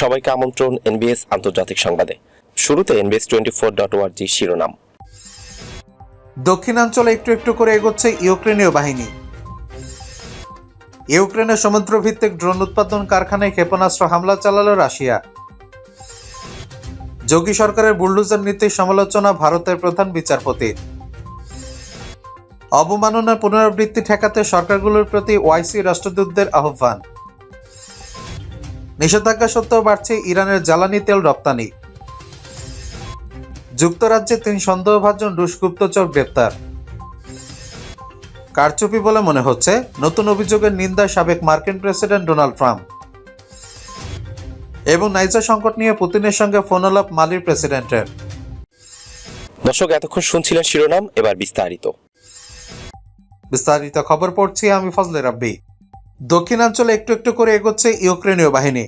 সবাইকে আমন্ত্রণ এনবিএস আন্তর্জাতিক সংবাদে। শুরুতে এনবিএস টোয়েন্টি ফোর ডট ওয়ার্জি শিরোনাম। দক্ষিণাঞ্চলে একটু একটু করে এগোচ্ছে ইউক্রেনীয় বাহিনী। ইউক্রেনের সমুদ্রভিত্তিক ড্রোন উৎপাদন কারখানায় ক্ষেপণাস্ত্র হামলা চালালো রাশিয়া। যোগী সরকারের বুলডোজার নীতির সমালোচনা ভারতের প্রধান বিচারপতি। অবমাননার পুনরাবৃত্তি ঠেকাতে সরকারগুলোর প্রতি ওয়াইসি রাষ্ট্রদূতদের আহ্বান। নিষেধাজ্ঞা সত্ত্বেও বাড়ছে ইরানের জ্বালানি তেল রপ্তানি। যুক্তরাজ্যে তিন সন্দেহভাজন রুশ গুপ্তচর গ্রেপ্তার। কারচুপি বলে মনে হচ্ছে নতুন অভিযোগের নিন্দায় সাবেক মার্কিন প্রেসিডেন্ট ডোনাল্ড ট্রাম্প। এবং নাইজা সংকট নিয়ে পুতিনের সঙ্গে ফোনালাপ মালির প্রেসিডেন্টের। দর্শক এতক্ষণ শুনছিলেন শিরোনাম এবার বিস্তারিত। বিস্তারিত খবর পড়ছি আমি ফজলে রাব্বি। দক্ষিণাঞ্চলে একটু একটু করে এগোচ্ছে ইউক্রেনীয় বাহিনী।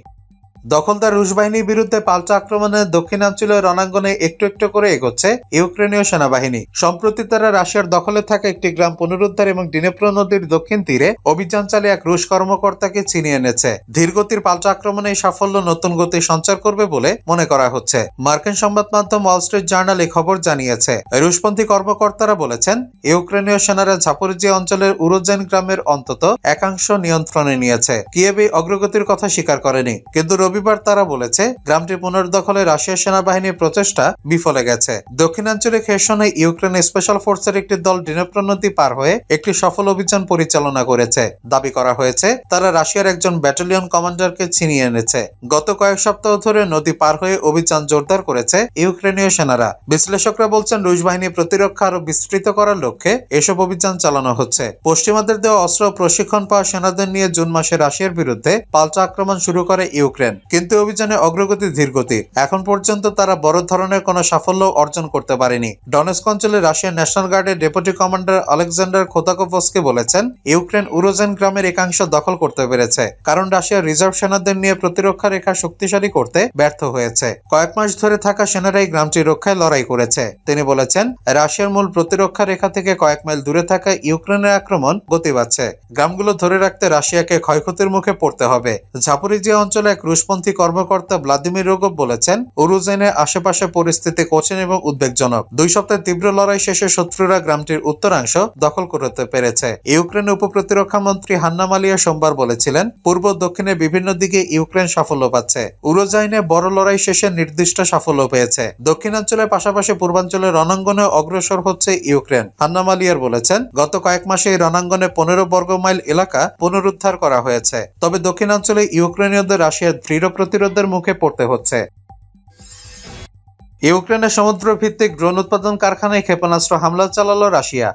দখলদার রুশ বাহিনীর বিরুদ্ধে পাল্টা আক্রমণে দক্ষিণাঞ্চলের রণাঙ্গনে একটু একটু করে এগোচ্ছে ইউক্রেনীয় সেনাবাহিনী। সম্প্রতি তারা রাশিয়ার দখলে থাকা একটি গ্রাম পুনরুদ্ধার এবং ডিনেপ্রো নদীর দক্ষিণ তীরে অভিযান চালিয়ে এক রুশ কর্মকর্তাকে ছিনিয়ে এনেছে। ধীরগতির পাল্টা আক্রমণে এই সাফল্য নতুন গতি সঞ্চার করবে বলে মনে করা হচ্ছে। মার্কিন সংবাদ মাধ্যম ওয়াল স্ট্রিট জার্নাল এই খবর জানিয়েছে। রুশপন্থী কর্মকর্তারা বলেছেন, ইউক্রেনীয় সেনারা ঝাপরিজিয়া অঞ্চলের উরোজেন গ্রামের অন্তত একাংশ নিয়ন্ত্রণে নিয়েছে। কিয়েভ অগ্রগতির কথা স্বীকার করেনি। কিন্তু রবিবার তারা বলেছে, গ্রামটি পুনর্দখলে রাশিয়ার সেনাবাহিনীর প্রচেষ্টা বিফলে গেছে। দক্ষিণাঞ্চলে খেরসনে ইউক্রেন স্পেশাল ফোর্সের একটি দল ডিনেপ্রো নদী পার হয়ে একটি সফল অভিযান পরিচালনা করেছে। দাবি করা হয়েছে, তারা রাশিয়ার একজন ব্যাটালিয়ন কমান্ডারকে ছিনিয়ে এনেছে। গত কয়েক সপ্তাহ ধরে নদী পার হয়ে অভিযান জোরদার করেছে ইউক্রেনীয় সেনারা। বিশ্লেষকরা বলছেন, রুশ বাহিনী প্রতিরক্ষা আরও বিস্তৃত করার লক্ষ্যে এসব অভিযান চালানো হচ্ছে। পশ্চিমাদের দেওয়া অস্ত্র প্রশিক্ষণ পাওয়া সেনাদের নিয়ে জুন মাসে রাশিয়ার বিরুদ্ধে পাল্টা আক্রমণ শুরু করে ইউক্রেন। কিন্তু অভিযানে অগ্রগতি ধীরগতি এখন পর্যন্ত তারা বড় ধরনের কোনো সাফল্য অর্জন করতে পারেনি। ডনেস্ক অঞ্চলে রাশিয়ার ন্যাশনাল গার্ডের ডেপুটি কমান্ডার আলেকজান্ডার খোতাকোভস্কি বলেছেন, ইউক্রেন উরোজেন গ্রামের একাংশ দখল করতে পেরেছে, কারণ রাশিয়ার রিজার্ভ সেনাদের নিয়ে প্রতিরক্ষা রেখা শক্তিশালী করতে ব্যর্থ হয়েছে। কয়েক মাস ধরে থাকা সেনারাই গ্রামটি রক্ষায় লড়াই করেছে। তিনি বলেছেন, রাশিয়ার মূল প্রতিরক্ষা রেখা থেকে কয়েক মাইল দূরে থাকা ইউক্রেনের আক্রমণ গতি পাচ্ছে গ্রামগুলো ধরে রাখতে রাশিয়াকে ক্ষয়ক্ষতির মুখে পড়তে হবে। ঝাপরিজিয়া অঞ্চলে এক রুশপন্থী কর্মকর্তা ভ্লাদিমির রোগব বলেছেন উরুজেনের আশেপাশে পরিস্থিতি কঠিন এবং উদ্বেগজনক। দুই সপ্তাহের তীব্র লড়াই শেষে শত্রুরা গ্রামটির উত্তরাংশ দখল করতে পেরেছে। ইউক্রেনের উপপ্রতিরক্ষা মন্ত্রী হান্না মালিয়া সোমবার বলেছিলেন, পূর্ব দক্ষিণে বিভিন্ন দিকে ইউক্রেন সাফল্য পাচ্ছে। উরোজাইনে বড় লড়াই শেষে নির্দিষ্ট সাফল্য পেয়েছে। দক্ষিণাঞ্চলের পাশাপাশি পূর্বাঞ্চলের রণাঙ্গনে অগ্রসর হচ্ছে ইউক্রেন। হান্না মালিয়ার বলেছেন, গত কয়েক মাসে রণাঙ্গনে পনেরো বর্গ মাইল এলাকা পুনরুদ্ধার করা হয়েছে। তবে দক্ষিণাঞ্চলে ইউক্রেনীয়দের রাশিয়ার দৃঢ় প্রতিরোধের মুখে পড়তে হচ্ছে। ইউক্রেনের সমুদ্র ভিত্তিক ড্রোন উৎপাদন কারখানায় ক্ষেপণাস্ত্র হামলা চালালো রাশিয়া।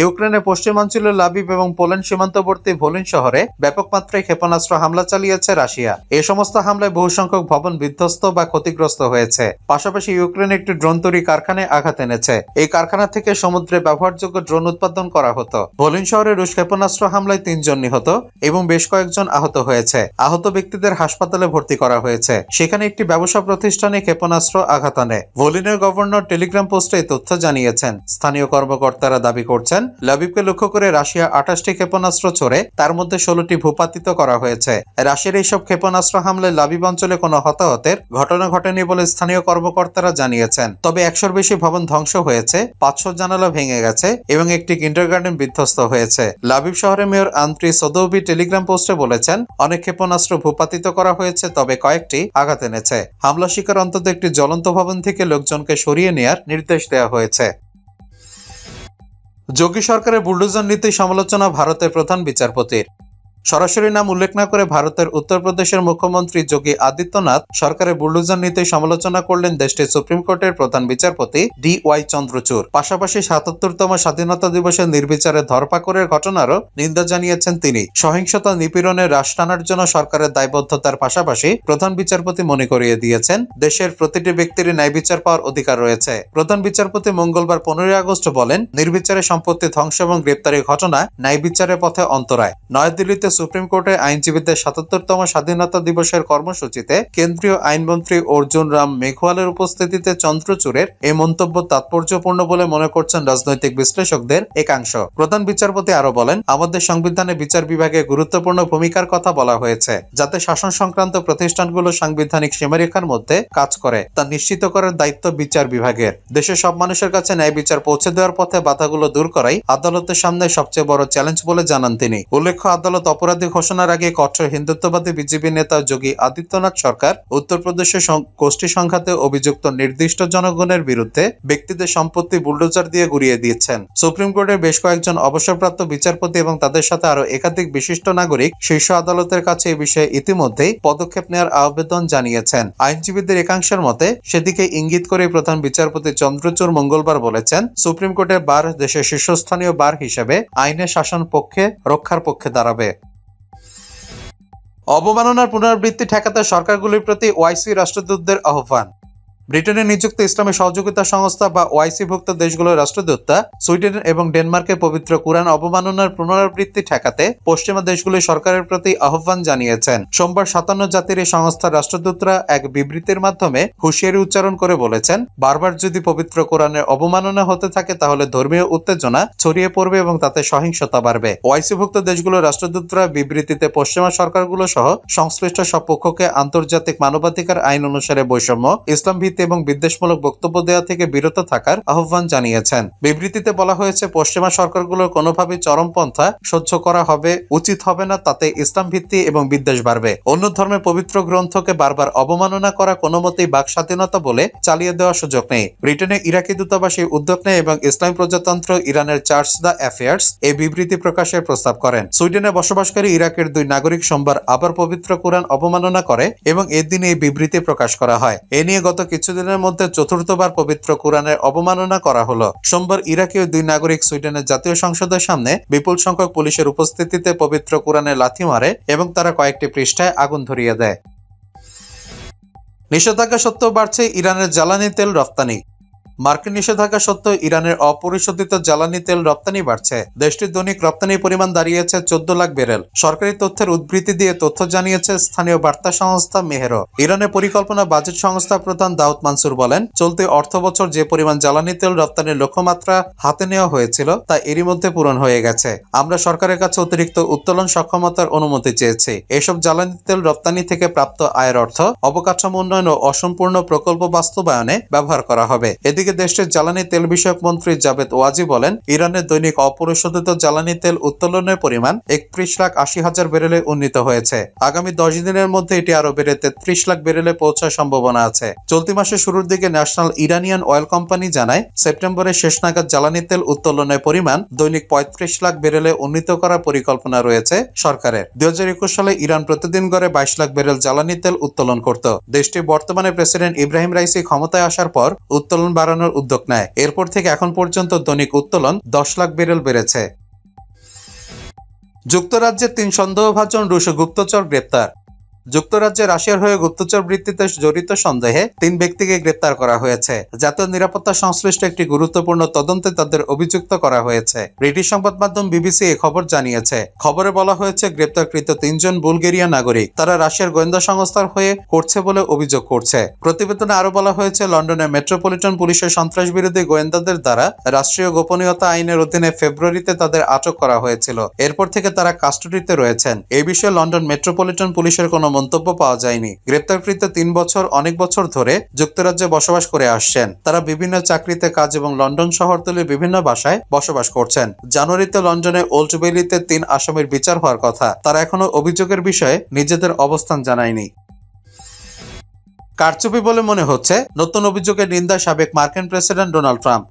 ইউক্রেনের পশ্চিমাঞ্চলের লাবিব এবং পোল্যান্ড সীমান্তবর্তী ভোলিন শহরে ব্যাপক মাত্রায় ক্ষেপণাস্ত্র হামলা চালিয়েছে রাশিয়া। এই সমস্ত হামলায় বহু সংখ্যক ভবন বিধ্বস্ত বা ক্ষতিগ্রস্ত হয়েছে। পাশাপাশি ইউক্রেন একটি ড্রোন তৈরি কারখানায় আঘাত এনেছে। এই কারখানা থেকে সমুদ্রে ব্যবহারযোগ্য ড্রোন উৎপাদন করা হতো। ভোলিন শহরে রুশ ক্ষেপণাস্ত্র হামলায় তিনজন নিহত এবং বেশ কয়েকজন আহত হয়েছে। আহত ব্যক্তিদের হাসপাতালে ভর্তি করা হয়েছে। সেখানে একটি ব্যবসা প্রতিষ্ঠানে ক্ষেপণাস্ত্র আঘাত আনে। ভোলিনের গভর্নর টেলিগ্রাম পোস্টে তথ্য জানিয়েছেন। স্থানীয় কর্মকর্তারা দাবি করছেন লাবিবকে লক্ষ্য করে রাশিয়া আঠাশটি ক্ষেপণাস্ত্র ছড়ে তার মধ্যে ষোলোটি ভূপাতিত করা হয়েছে। রাশিয়ার এইসব ক্ষেপণাস্ত্র হামলায় লাবিব অঞ্চলে কোনো হতাহতের ঘটনা ঘটেনি বলে স্থানীয় কর্মকর্তারা জানিয়েছেন। তবে একশোর বেশি ভবন ধ্বংস হয়েছে, পাঁচশো জানালা ভেঙে গেছে এবং একটি কিন্ডারগার্ডেন বিধ্বস্ত হয়েছে। লাবিব শহরের মেয়র আন্ত্রি সদৌবি টেলিগ্রাম পোস্টে বলেছেন, অনেক ক্ষেপণাস্ত্র ভূপাতিত করা হয়েছে, তবে কয়েকটি আঘাত এনেছে। হামলা শিকার অন্তত একটি জ্বলন্ত ভবন থেকে লোকজনকে সরিয়ে নেয়ার নির্দেশ দেওয়া হয়েছে। যোগী সরকারের বুলডোজার নীতি সমালোচনা ভারতের প্রধান বিচারপতির। সরাসরি নাম উল্লেখ না করে ভারতের উত্তরপ্রদেশের মুখ্যমন্ত্রী যোগী আদিত্যনাথ সরকারের বুলডোজার নীতি সমালোচনা করলেন দেশটির সুপ্রিম কোর্টের প্রধান বিচারপতি ডি ওয়াই চন্দ্রচূড়। পাশাপাশি সাতাত্তরতম স্বাধীনতা দিবসে নির্বিচারে ধরপাকড়ের ঘটনারও নিন্দা জানিয়েছেন তিনি। সহিংসতা নিপীড়নে হ্রাস টানার জন্য সরকারের দায়বদ্ধতার পাশাপাশি প্রধান বিচারপতি মনে করিয়ে দিয়েছেন, দেশের প্রতিটি ব্যক্তির ন্যায় বিচার পাওয়ার অধিকার রয়েছে। প্রধান বিচারপতি মঙ্গলবার পনেরোই আগস্ট বলেন, নির্বিচারে সম্পত্তি ধ্বংস এবং গ্রেপ্তারের ঘটনা ন্যায় বিচারের পথে অন্তরায়। নয়াদিল্লিতে সুপ্রিম কোর্টে আইনজীবীদের সাতাত্তরতম স্বাধীনতা দিবসের কর্মসূচিতে কেন্দ্রীয় আইনমন্ত্রী অর্জুন রাম মেঘওয়ালের উপস্থিতিতে চন্দ্রচূড়ের এই মন্তব্য তাৎপর্যপূর্ণ বলে মনে করছেন রাজনৈতিক বিশ্লেষকদের একাংশ। প্রধান বিচারপতি আরও বলেন, আমাদের সংবিধানে বিচার বিভাগে গুরুত্বপূর্ণ ভূমিকার কথা বলা হয়েছে, যাতে শাসন সংক্রান্ত প্রতিষ্ঠানগুলো সাংবিধানিক সীমারেখার মধ্যে কাজ করে। তা নিশ্চিত করার দায়িত্ব বিচার বিভাগের। দেশের সব মানুষের কাছে ন্যায় বিচার পৌঁছে দেওয়ার পথে বাধাগুলো দূর করাই আদালতের সামনে সবচেয়ে বড় চ্যালেঞ্জ বলে জানান তিনি। উল্লেখ্য, আদালত অপরাধী ঘোষণার আগে কঠোর হিন্দুত্ববাদী বিজেপি নেতা যোগী আদিত্যনাথ সরকার উত্তরপ্রদেশের সং- গোষ্ঠী সংঘাতে অভিযুক্ত নির্দিষ্ট জনগণের বিরুদ্ধে ব্যক্তিদের সম্পত্তি বুলডোজার দিয়ে গুড়িয়ে দিয়েছেন। সুপ্রিম কোর্টের বেশ কয়েকজন অবসরপ্রাপ্ত বিচারপতি এবং তাদের সাথে আরও একাধিক বিশিষ্ট নাগরিক শীর্ষ আদালতের কাছে এই বিষয়ে ইতিমধ্যেই পদক্ষেপ নেওয়ার আবেদন জানিয়েছেন। আইনজীবীদের একাংশের মতে, সেদিকে ইঙ্গিত করে প্রধান বিচারপতি চন্দ্রচূড় মঙ্গলবার বলেছেন, সুপ্রিম কোর্টের বার দেশের শীর্ষস্থানীয় বার হিসেবে আইনের শাসন পক্ষে রক্ষার পক্ষে দাঁড়াবে। অবমাননার পুনরাবৃত্তি ঠেকাতে সরকারগুলির প্রতি ওয়াইসি রাষ্ট্রদূতদের আহ্বান। ব্রিটেনে নিযুক্ত ইসলামী সহযোগিতা সংস্থা বা ওয়াইসিভুক্ত দেশগুলোর রাষ্ট্রদূতরা সুইডেন এবং ডেনমার্কে পবিত্র কুরআন অবমাননার পুনরাবৃত্তি ঠেকাতে পশ্চিমা দেশগুলির সরকারের প্রতি আহ্বান জানিয়েছেন। সোমবার সাতান্ন জাতির এই সংস্থার রাষ্ট্রদূতরা এক বিবৃতির মাধ্যমে হুঁশিয়ারি উচ্চারণ করে বলেছেন, বারবার যদি পবিত্র কোরআনের অবমাননা হতে থাকে তাহলে ধর্মীয় উত্তেজনা ছড়িয়ে পড়বে এবং তাতে সহিংসতা বাড়বে। ওয়াইসিভুক্ত দেশগুলোর রাষ্ট্রদূতরা বিবৃতিতে পশ্চিমা সরকারগুলো সহ সংশ্লিষ্ট সব পক্ষকে আন্তর্জাতিক মানবাধিকার আইন অনুসারে বৈষম্য, ইসলাম ভিত্তি এবং বিদ্বেষমূলক বক্তব্য দেওয়া থেকে বিরত থাকার আহ্বান জানিয়েছেন। বিবৃতিতে বলা হয়েছে, পশ্চিমা সরকারগুলোর কোনোভাবেই চরমপন্থা সহ্য করা হবে, উচিত হবে না, তাতে ইসলাম ভিত্তি এবং বিদ্বেষ বাড়বে। অন্য ধর্মের পবিত্র গ্রন্থকে বারবার অবমাননা করা কোনো মতেই বাক স্বাধীনতা বলে চালিয়ে দেওয়ার সুযোগ নেই। ব্রিটেনে ইরাকি দূতাবাস উদ্যোগ নেয় এবং ইসলাম প্রজাতন্ত্র ইরানের চার্চ দ্য অ্যাফেয়ার্স এই বিবৃতি প্রকাশের প্রস্তাব করেন। সুইডেনে বসবাসকারী ইরাকের দুই নাগরিক সোমবার আবার পবিত্র কোরআন অবমাননা করে এবং এদিন এই বিবৃতি প্রকাশ করা হয়। এ নিয়ে গত কিছুদিনের মধ্যে চতুর্থবার পবিত্র কোরআনের অবমাননা করা হলো। সোমবার ইরাকীয় দুই নাগরিক সুইডেনের জাতীয় সংসদের সামনে বিপুল সংখ্যক পুলিশের উপস্থিতিতে পবিত্র কোরআনে লাথি মারে এবং তারা কয়েকটি পৃষ্ঠায় আগুন ধরিয়ে দেয়। নিষেধাজ্ঞা সত্ত্বেও বাড়ছে ইরানের জ্বালানি তেল রপ্তানি। মার্কিন নিষেধাজ্ঞা সত্ত্বেও ইরানের অপরিশোধিত জ্বালানি তেল রপ্তানি বাড়ছে। দেশটির দৈনিক রপ্তানির পরিমাণ দাঁড়িয়েছে চোদ্দ লাখ বেরেল সরকারি তথ্যের উদ্ধৃতি দিয়ে তথ্য জানিয়েছে স্থানীয় বার্তা সংস্থা মেহেরো। ইরানের পরিকল্পনা বাজেট সংস্থা প্রধান দাউদ মানসুর বলেন, চলতি অর্থ বছর যে পরিমাণ জ্বালানি তেল রপ্তানির লক্ষ্যমাত্রা হাতে নেওয়া হয়েছিল, তা এরই মধ্যে পূরণ হয়ে গেছে। আমরা সরকারের কাছে অতিরিক্ত উত্তোলন সক্ষমতার অনুমতি চেয়েছি। এসব জ্বালানি তেল রপ্তানি থেকে প্রাপ্ত আয়ের অর্থ, অবকাঠামো উন্নয়ন ও অসম্পূর্ণ প্রকল্প বাস্তবায়নে ব্যবহার করা হবে। এদিকে দেশটির জ্বালানি তেল বিষয়ক মন্ত্রী জাবেদ ওয়াজি বলেন, ইরানের দৈনিক অপরিশোধিত জ্বালানি তেল উত্তোলনের পরিমাণ একত্রিশ লাখ আশি হাজার বেরেলে উন্নীত হয়েছে। আগামী দশ দিনের মধ্যে এটি আরও বেড়ে তেত্রিশ লাখ বেরেলে পৌঁছার সম্ভাবনা আছে। চলতি মাসের শুরুর দিকে ন্যাশনাল ইরানিয়ান অয়েল কোম্পানি জানায় সেপ্টেম্বরের শেষ নাগাদ জ্বালানি তেল উত্তোলনের পরিমাণ দৈনিক পঁয়ত্রিশ লাখ বেরেলে উন্নীত করার পরিকল্পনা রয়েছে সরকারের। দুই হাজার একুশ সালে ইরান প্রতিদিন গড়ে বাইশ লাখ বেরেল জ্বালানি তেল উত্তোলন করত। দেশটির বর্তমানে প্রেসিডেন্ট ইব্রাহিম রাইসি ক্ষমতায় আসার পর উত্তোলন বাড়ানোর উদ্যোগ নেয়। এরপর থেকে এখন পর্যন্ত দৈনিক উত্তোলন দশ লাখ বেরেল বেড়েছে। যুক্তরাজ্যের তিন সন্দেহভাজন রুশ গুপ্তচর গ্রেপ্তার। যুক্তরাজ্যে রাশিয়ার হয়ে গুপ্তচর বৃত্তিতে জড়িত সন্দেহে তিন ব্যক্তিকে গ্রেপ্তার করা হয়েছে। জাতীয় নিরাপত্তা সংশ্লিষ্ট একটি গুরুত্বপূর্ণ তদন্তে তাদের অভিযুক্ত করা হয়েছে। ব্রিটিশ সংবাদ মাধ্যম বিবিসি এ খবর জানিয়েছে। খবরে বলা হয়েছে, গ্রেপ্তারকৃত তিনজন বুলগেরিয়া নাগরিক। তারা রাশিয়ার গোয়েন্দা সংস্থার হয়ে করছে বলে অভিযোগ করছে। প্রতিবেদনে আরও বলা হয়েছে, লন্ডনের মেট্রোপলিটন পুলিশের সন্ত্রাস বিরোধী গোয়েন্দাদের দ্বারা রাষ্ট্রীয় গোপনীয়তা আইনের অধীনে ফেব্রুয়ারিতে তাদের আটক করা হয়েছিল। এরপর থেকে তারা কাস্টডিতে রয়েছেন। এই বিষয়ে লন্ডন মেট্রোপলিটন পুলিশের কোনো মন্তব্য পাওয়া যায়নি। গ্রেপ্তারকৃত তিন বছর, অনেক বছর ধরে যুক্তরাজ্যে বসবাস করে আসছেন। তারা বিভিন্ন চাকরিতে কাজ এবং লন্ডন শহরতলির বিভিন্ন বাসায় বসবাস করছেন। জানুয়ারিতে লন্ডনে ওল্ড বেলিতে তিন আসামির বিচার হওয়ার কথা। তারা এখনও অভিযোগের বিষয়ে নিজেদের অবস্থান জানায়নি। কারচুপি বলে মনে হচ্ছে, নতুন অভিযোগের নিন্দা সাবেক মার্কিন প্রেসিডেন্ট ডোনাল্ড ট্রাম্প।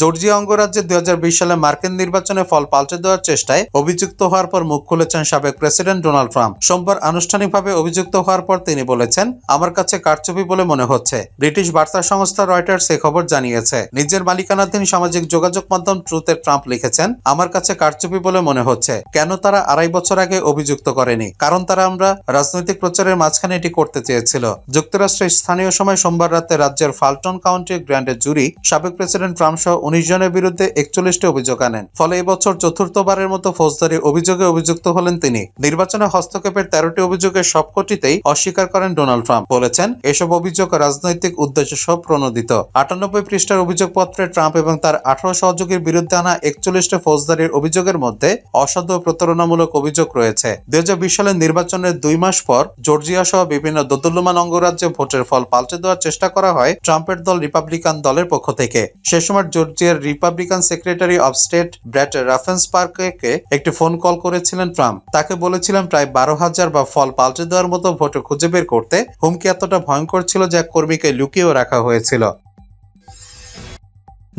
জর্জিয়া অঙ্গরাজ্যে দু হাজার বিশ সালে মার্কিন নির্বাচনে ফল পাল্টে দেওয়ার চেষ্টায় অভিযুক্ত হওয়ার পর মুখ খুলেছেন সাবেক প্রেসিডেন্ট ডোনাল্ড ট্রাম্প। সোমবার আনুষ্ঠানিকভাবে অভিযুক্ত হওয়ার পর তিনি বলেছেন, আমার কাছে কারচুপি বলে মনে হচ্ছে। ব্রিটিশ বার্তা সংস্থা রয়টার্স এ খবর জানিয়েছে। নিজের মালিকানাধীন সামাজিক যোগাযোগ মাধ্যম ট্রুথে ট্রাম্প লিখেছেন, আমার কাছে কারচুপি বলে মনে হচ্ছে। কেন তারা আড়াই বছর আগে অভিযুক্ত করেনি? কারণ তারা আমরা রাজনৈতিক প্রচারের মাঝখানে এটি করতে চেয়েছিল। যুক্তরাষ্ট্রের স্থানীয় সময় সোমবার রাতে রাজ্যের ফাল্টন কাউন্টির গ্র্যান্ডের জুরি সাবেক প্রেসিডেন্ট ট্রাম্প সহ উনিশ জনের বিরুদ্ধে একচল্লিশটি অভিযোগ আনেন। ফলে এবছর চতুর্থবারের মতো ফৌজদারি অভিযোগে অভিযুক্ত হলেন তিনি। নির্বাচনে হস্তক্ষেপের তেরোটি অভিযোগের সবকটিতেই অস্বীকার করেন ডোনাল্ড ট্রাম্প। বলেছেন, এসব অভিযোগ রাজনৈতিক উদ্দেশ্য সব প্রণোদিত আটানব্বই পৃষ্ঠার অভিযোগপত্রে ট্রাম্প এবং তার আঠারো সহযোগীর বিরুদ্ধে আনা একচল্লিশটি ফৌজদারির অভিযোগের মধ্যে অসাধু প্রতারণামূলক অভিযোগ রয়েছে। দুই হাজার বিশ সালের নির্বাচনের দুই মাস পর জর্জিয়া সহ বিভিন্ন দোদুল্যমান অঙ্গরাজ্যে ভোটের ফল পাল্টে দেওয়ার চেষ্টা করা হয় ট্রাম্পের দল রিপাবলিকান দলের পক্ষ থেকে। সে সময় জর্জিয়ার republican secretary of state Brad রাফেন্স পার্কে একটি ফোন কল করেছিলেন ট্রাম্প। তাকে বলেছিলেন প্রায় বারো হাজার বা ফল পাল্টে দেওয়ার মতো ভোটে খুঁজে বের করতে। হুমকি এতটা ভয়ঙ্কর ছিল যা কর্মীকে লুকিয়েও রাখা হয়েছিল।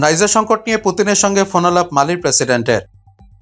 নাইজার সংকট নিয়ে পুতিনের সঙ্গে ফোনালাপ মালির প্রেসিডেন্টের।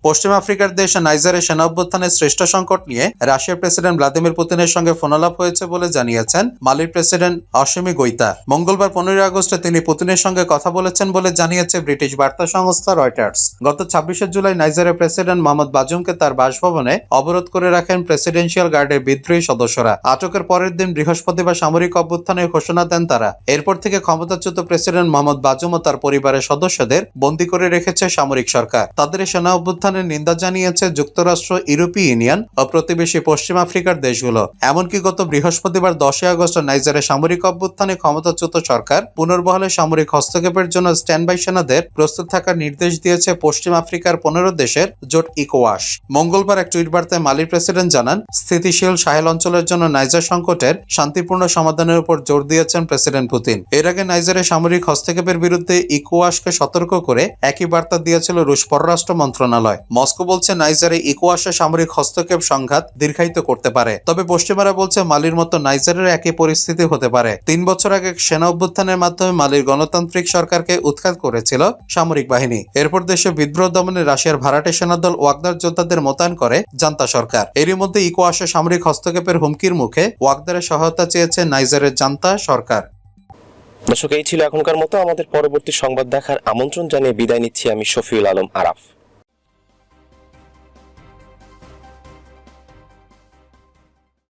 পশ্চিম আফ্রিকার দেশ নাইজারের সেনা অভ্যুত্থানের শ্রেষ্ঠ সংকট নিয়ে রাশিয়ার প্রেসিডেন্ট ভ্লাদিমির পুতিনের সঙ্গে ফোনালাপ হয়েছে বলে জানিয়েছেন মালির প্রেসিডেন্ট অসীমি গৈতা মঙ্গলবার পনেরোই আগস্টে তিনি পুতিনের সঙ্গে কথা বলেছেন বলে জানিয়েছে ব্রিটিশ বার্তা সংস্থা রয়টার্স। গত ছাব্বিশে জুলাই নাইজারের প্রেসিডেন্ট মোহাম্মদ বাজুমকে তার বাসভবনে অবরোধ করে রাখেন প্রেসিডেন্সিয়াল গার্ডের বিদ্রোহী সদস্যরা। আটকের পরের দিন বৃহস্পতিবার সামরিক অভ্যুত্থানের ঘোষণা দেন তারা। এরপর থেকে ক্ষমতাচ্যুত প্রেসিডেন্ট মোহাম্মদ বাজুম ও তার পরিবারের সদস্যদের বন্দী করে রেখেছে সামরিক সরকার। তাদের সেনা সেনা অভ্যুত্থানের নিন্দা জানিয়েছে যুক্তরাষ্ট্র, ইউরোপীয় ইউনিয়ন ও প্রতিবেশী পশ্চিম আফ্রিকার দেশগুলো। এমনকি গত বৃহস্পতিবার দশই আগস্ট নাইজারের সামরিক অভ্যুত্থানে ক্ষমতাচ্যুত সরকার পুনর্বহলে সামরিক হস্তক্ষেপের জন্য স্ট্যান্ড বাই সেনাদের প্রস্তুত থাকার নির্দেশ দিয়েছে পশ্চিম আফ্রিকার পনেরো দেশের জোট ইকোয়াস। মঙ্গলবার এক টুইট বার্তায় মালির প্রেসিডেন্ট জানান, স্থিতিশীল সাহেল অঞ্চলের জন্য নাইজার সংকটের শান্তিপূর্ণ সমাধানের উপর জোর দিয়েছেন প্রেসিডেন্ট পুতিন। এর আগে নাইজারের সামরিক হস্তক্ষেপের বিরুদ্ধে ইকোয়াসকে সতর্ক করে একই বার্তা দিয়েছিল রুশ পররাষ্ট্র মন্ত্রণালয়। মস্কো বলছে নাইজারে ইকোয়াসের সামরিক হস্তক্ষেপ সংঘাত দীর্ঘায়িত করতে পারে। তবে পশ্চিমারা বলছে মালির মতো নাইজারের একই পরিস্থিতি হতে পারে। তিন বছর আগে সেনা অভ্যুত্থানের মাধ্যমে মালির গণতান্ত্রিক সরকারকে উৎখাত করেছিল সামরিক বাহিনী। এরপর দেশে বিদ্রোহ দমনে রাশিয়ার ভাড়াটে সেনাদল ওয়াগদার যোদ্ধাদের মোতায়েন করে জান্তা সরকার। এরই মধ্যে ইকোয়াসে সামরিক হস্তক্ষেপের হুমকির মুখে ওয়াগদারের সহায়তা চেয়েছে নাইজারের জান্তা সরকার। দর্শক, এই ছিল এখনকার মতো। আমাদের পরবর্তী সংবাদ দেখার আমন্ত্রণ জানিয়ে বিদায় নিচ্ছি আমি শফিউল আলম আরাফ।